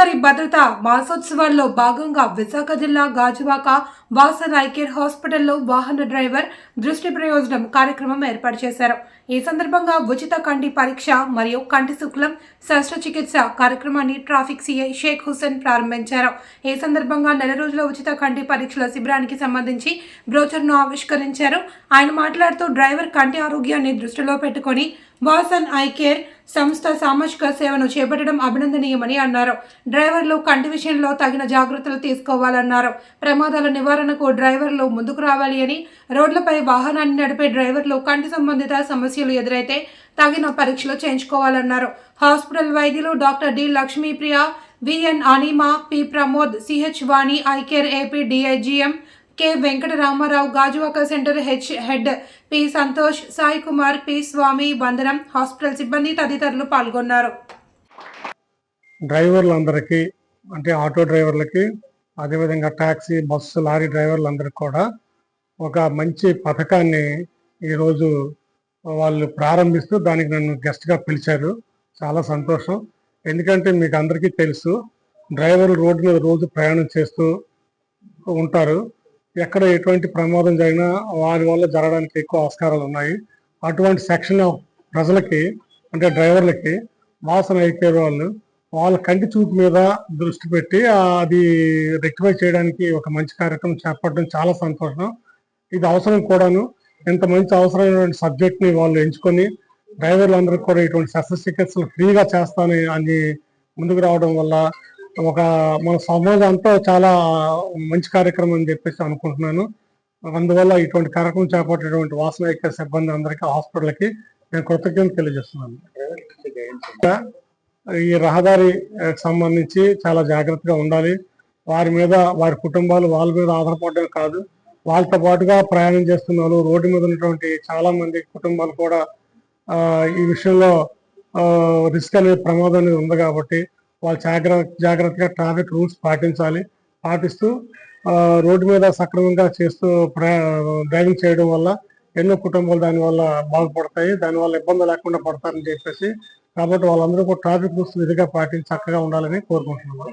రహదారి భద్రత మాసోత్సవాల్లో భాగంగా విశాఖ జిల్లా గాజువాక వాసన్ ఐకేర్ హాస్పిటల్లో వాహన డ్రైవర్ దృష్టి ప్రయోజనం కార్యక్రమం ఏర్పాటు చేశారు. ఈ సందర్భంగా ఉచిత కంటి పరీక్ష మరియు కంటి శుక్లం శస్త్రచికిత్స కార్యక్రమాన్ని ట్రాఫిక్ సిఐ షేక్ హుసేన్ ప్రారంభించారు. ఈ సందర్భంగా నెల రోజుల ఉచిత కంటి పరీక్షల శిబిరానికి సంబంధించి బ్రోచర్ను ఆవిష్కరించారు. ఆయన మాట్లాడుతూ డ్రైవర్ కంటి ఆరోగ్యాన్ని దృష్టిలో పెట్టుకొని వాసన్ ఐ కేర్ సంస్థ సామాజిక సేవను చేపట్టడం అభినందనీయమని అన్నారు. డ్రైవర్లు కంటి విషయంలో తగిన జాగ్రత్తలు తీసుకోవాలన్నారు. ప్రమాదాల నివారణకు డ్రైవర్లు ముందుకు రావాలి అని రోడ్లపై వాహనాన్ని నడిపే డ్రైవర్లు కంటి సంబంధిత సమస్యలు ఎదురైతే తగిన పరీక్షలు చేయించుకోవాలన్నారు. హాస్పిటల్ వైద్యులు doctor D Lakshmipriya V N Anima P Pramod C H Vani eye care AP D I G M K Venkataramarao Gajuwaka centre H head P Santosh Sai Kumar P Swamy వందనం hospital సిబ్బంది తదితరులు పాల్గొన్నారు. డ్రైవర్లందరికీ అంటే auto డ్రైవర్లకి అదేవిధంగా taxi bus lorry డ్రైవర్లందరికీ కూడా ఒక మంచి పథకాన్ని ఈరోజు వాళ్ళు ప్రారంభిస్తూ దానికి నన్ను గెస్ట్గా పిలిచారు. చాలా సంతోషం. ఎందుకంటే మీకు అందరికీ తెలుసు డ్రైవర్లు రోడ్డు మీద రోజు ప్రయాణం చేస్తూ ఉంటారు. ఎక్కడ ఎటువంటి ప్రమాదం జరిగినా వారి వల్ల జరగడానికి ఎక్కువ ఆస్కారాలు ఉన్నాయి. అటువంటి సెక్షన్ ఆఫ్ ప్రజలకి అంటే డ్రైవర్లకి వాసన అయిపోయే వాళ్ళు వాళ్ళ కంటి చూపు మీద దృష్టి పెట్టి అది రెక్టిఫై చేయడానికి ఒక మంచి కార్యక్రమం చేపట్టడం చాలా సంతోషం. ఇది అవసరం కూడాను. ఇంత మంచి అవసరమైనటువంటి సబ్జెక్ట్ని వాళ్ళు ఎంచుకొని డ్రైవర్లందరికీ కూడా ఇటువంటి శస్త్రచికిత్సలు ఫ్రీగా చేస్తాను అని ముందుకు రావడం వల్ల ఒక మన సమాజం అంతా చాలా మంచి కార్యక్రమం అని చెప్పేసి అనుకుంటున్నాను. అందువల్ల ఇటువంటి కార్యక్రమం చేపట్టేటువంటి వాసన యొక్క సిబ్బంది అందరికీ హాస్పిటల్కి నేను కృతజ్ఞత తెలియజేస్తున్నాను. ఈ రహదారి సంబంధించి చాలా జాగ్రత్తగా ఉండాలి. వారి మీద వారి కుటుంబాలు వాళ్ళ మీద ఆధారపడడం కాదు. వాళ్ళతో పాటుగా ప్రయాణం చేస్తున్న వాళ్ళు రోడ్డు మీద ఉన్నటువంటి చాలా మంది కుటుంబాలు కూడా ఈ విషయంలో రిస్క్ అనేది ప్రమాదం అనేది ఉంది కాబట్టి వాళ్ళు జాగ్రత్త జాగ్రత్తగా ట్రాఫిక్ రూల్స్ పాటించాలి. పాటిస్తూ రోడ్డు మీద సక్రమంగా చేస్తూ డ్రైవింగ్ చేయడం వల్ల ఎన్నో కుటుంబాలు దానివల్ల బాగుపడతాయి. దానివల్ల ఇబ్బంది లేకుండా పడతారని చెప్పేసి కాబట్టి వాళ్ళందరూ కూడా ట్రాఫిక్ రూల్స్ విధిగా పాటించి చక్కగా ఉండాలని కోరుకుంటున్నాము